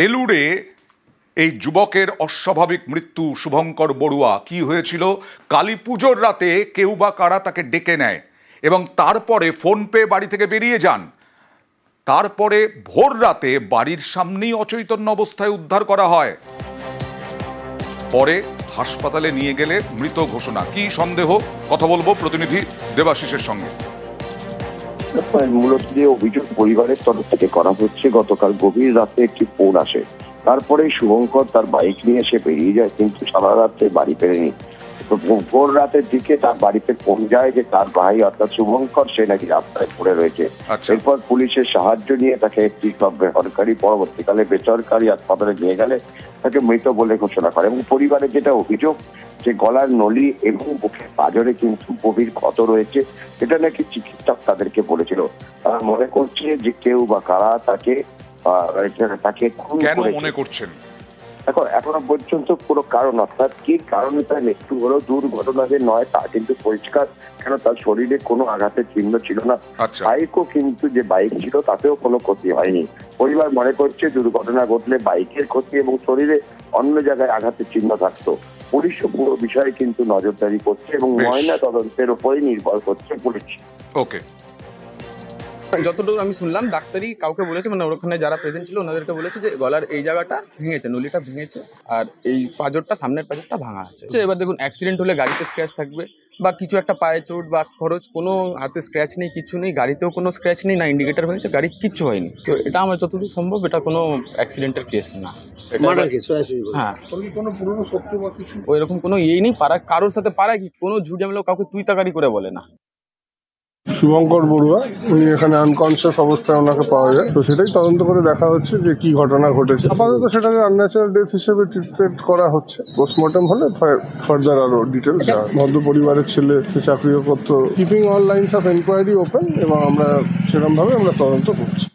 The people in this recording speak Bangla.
এলুড়ে এই যুবকের অস্বাভাবিক মৃত্যু, শুভঙ্কর বড়ুয়া, কি হয়েছিল? কালী পুজোর রাতে কেউ বা কারা তাকে ডেকে নেয় এবং তারপরে ফোন পে বাড়ি থেকে বেরিয়ে যান। তারপরে ভোর রাতে বাড়ির সামনেই অচৈতন্য অবস্থায় উদ্ধার করা হয়। পরে হাসপাতালে নিয়ে গেলে মৃত ঘোষণা। কি সন্দেহ? কথা বলব প্রতিনিধি দেবাশিসের সঙ্গে। মূলত যে অভিযোগ পরিবারের তরফ থেকে করা হচ্ছে, গতকাল গভীর রাতে একটি ফোন আসে। তারপরে শুভঙ্কর তার বাইক নিয়ে এসে বেরিয়ে যায়, কিন্তু সারা রাত্রে বাড়ি ফেরেনি। তো ভোর রাতের দিকে তার বাড়িতে ফোন যায় যে তার ভাই অর্থাৎ শুভঙ্কর সে নাকি রাস্তায় পড়ে রয়েছে আচ্ছা। এরপর পুলিশের সাহায্য নিয়ে তাকে একটি সব বেসরকারি পরবর্তীকালে বেসরকারি হাসপাতালে নিয়ে গেলে তাকে মৃত বলে ঘোষণা করে এবং পরিবারের যেটা অভিযোগ যে গলার নলি এবং বুকের পাজরে কিন্তু গভীর ক্ষত রয়েছে এটা নাকি চিকিৎসক তাদেরকে বলেছিল তারা মনে করছে যে কেউ বা কারা তাকে তাকে খুন কেন। মনে করছেন এখন এখনও পর্যন্ত কোনো কারণ অর্থাৎ কি কারণে তার মৃত্যু হলো দুর্ঘটনা যে নয় তা কিন্তু পরিষ্কার কেন তার শরীরে কোনো আঘাতের চিহ্ন ছিল না। আচ্ছা। বাইকও কিন্তু যে বাইক ছিল তাতেও কোনো ক্ষতি হয়নি। পরিবার মনে করছে দুর্ঘটনা ঘটলে বাইকের ক্ষতি এবং শরীরে অন্য জায়গায় আঘাতের চিহ্ন থাকতো। পুলিশও পুরো বিষয়ে কিন্তু নজরদারি করছে এবং ময়না তদন্তের উপরেই নির্ভর করছে পুলিশ। ওকে। যতটুকু আমি শুনলাম ডাক্তারি কাউকে বলেছে মানে ওখানে যারা প্রেজেন্ট ছিল ওনাদেরকে বলেছে যে গলার এই জায়গাটা ভেঙেছে নলিটা ভেঙেছে আর এই পাজরটা সামনের পাজরটা ভাঙা আছে। তো এবার দেখুন অ্যাক্সিডেন্ট হলে গাড়িতে স্ক্র্যাচ থাকবে বা কিছু একটা পায়ে চোট বা খরচ কোনো হাতে স্ক্র্যাচ নেই কিছু নেই গাড়িতেও কোনো স্ক্র্যাচ নেই না ইন্ডিকেটার ভেঙেছে গাড়ি কিছু হয়নি। তো এটা আমার যতদূর সম্ভব এটা কোনো অ্যাক্সিডেন্টের কেস না। হ্যাঁ। কোনো পুরনো শত্রু বা কিছু? ওই কোনো ইয়েই নেই পাড়া কারোর সাথে পাড়ায় কি? কোনো ঝুটামেলা কাউকে তুই তাকারি করে বলে না। শুভঙ্কর বড়ুয়া উনি এখানে আনকনসিয়াস অবস্থায় ওনাকে পাওয়া যায়। তো সেটাই তদন্ত করে দেখা হচ্ছে যে কি ঘটনা ঘটেছে। আপাতত সেটাকে আনন্যাচারাল ডেথ হিসেবে ট্রিটমেন্ট করা হচ্ছে। পোস্টমর্টম হলে ফার্দার আরও ডিটেলস ভদ্র পরিবারের ছেলে চাকরিও করতো keeping all lines of enquiry open এবং আমরা সেরকমভাবে আমরা তদন্ত করছি।